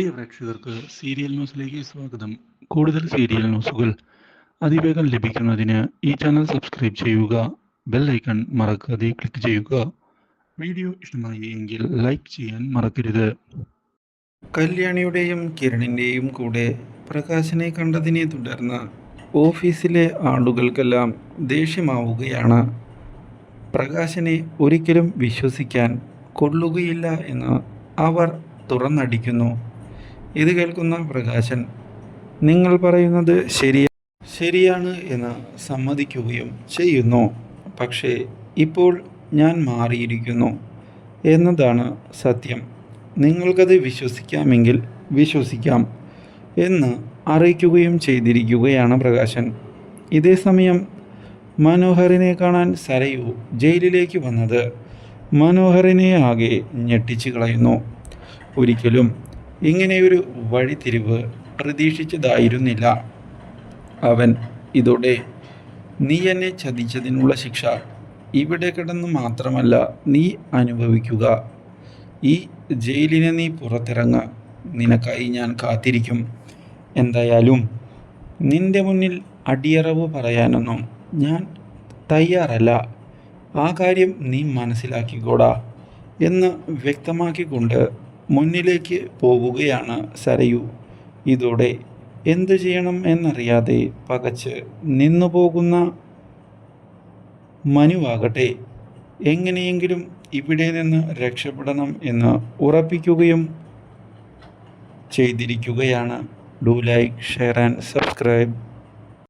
പ്രിയ പ്രേക്ഷകർക്ക് സീരിയൽ ന്യൂസിലേക്ക് സ്വാഗതം. കൂടുതൽ സീരിയൽ ന്യൂസുകൾ അതിവേഗം ലഭിക്കുന്നതിന് ഈ ചാനൽ സബ്സ്ക്രൈബ് ചെയ്യുക ബെൽ ഐക്കൺ മറക്കാതെ ക്ലിക്ക് ചെയ്യുക. വീഡിയോ ഇഷ്ടമായി എങ്കിൽ ലൈക്ക് ചെയ്യാൻ മറക്കരുത്. കല്യാണിയുടെയും കിരണിന്റെയും കൂടെ പ്രകാശനെ കണ്ടതിനെ തുടർന്ന് ഓഫീസിലെ ആളുകൾക്കെല്ലാം ദേഷ്യമാവുകയാണ്. പ്രകാശനെ ഒരിക്കലും വിശ്വസിക്കാൻ കൊള്ളുകയില്ല എന്ന് അവർ തുറന്നടിക്കുന്നു. ഇത് കേൾക്കുന്ന പ്രകാശൻ നിങ്ങൾ പറയുന്നത് ശരിയ ശരിയാണ് എന്ന് സമ്മതിക്കുകയും ചെയ്യുന്നു. പക്ഷേ ഇപ്പോൾ ഞാൻ മാറിയിരിക്കുന്നു എന്നതാണ് സത്യം. നിങ്ങൾക്കത് വിശ്വസിക്കാമെങ്കിൽ വിശ്വസിക്കാം എന്ന് അറിയിക്കുകയും ചെയ്തിരിക്കുകയാണ് പ്രകാശൻ. ഇതേ സമയം മനോഹറിനെ കാണാൻ സരയു ജയിലിലേക്ക് വന്നത് മനോഹറിനെ ആകെ ഞെട്ടിച്ചു കളയുന്നു. ഒരിക്കലും ഇങ്ങനെയൊരു വഴിതിരിവ് പ്രതീക്ഷിച്ചതായിരുന്നില്ല. അവൻ ഇതോടെ നീ എന്നെ ചതിച്ചതിനുള്ള ശിക്ഷ ഇവിടെ കിടന്ന് മാത്രമല്ല നീ അനുഭവിക്കുക. ഈ ജയിലിനെ നീ പുറത്തിറങ്ങ. നിനക്കായി ഞാൻ കാത്തിരിക്കും. എന്തായാലും നിന്റെ മുന്നിൽ അടിയറവ് പറയാനൊന്നും ഞാൻ തയ്യാറല്ല. ആ കാര്യം നീ മനസ്സിലാക്കിക്കോടാ എന്ന് വ്യക്തമാക്കിക്കൊണ്ട് മുന്നിലേക്ക് പോവുകയാണ് സരയു. ഇതോടെ എന്തു ചെയ്യണം എന്നറിയാതെ പകച്ച് നിന്നു പോകുന്ന മനുവാകട്ടെ. എങ്ങനെയെങ്കിലും ഇവിടെ നിന്ന് രക്ഷപ്പെടണം എന്ന് ഉറപ്പിക്കുകയും ചെയ്തിരിക്കുകയാണ്. Do like share and subscribe.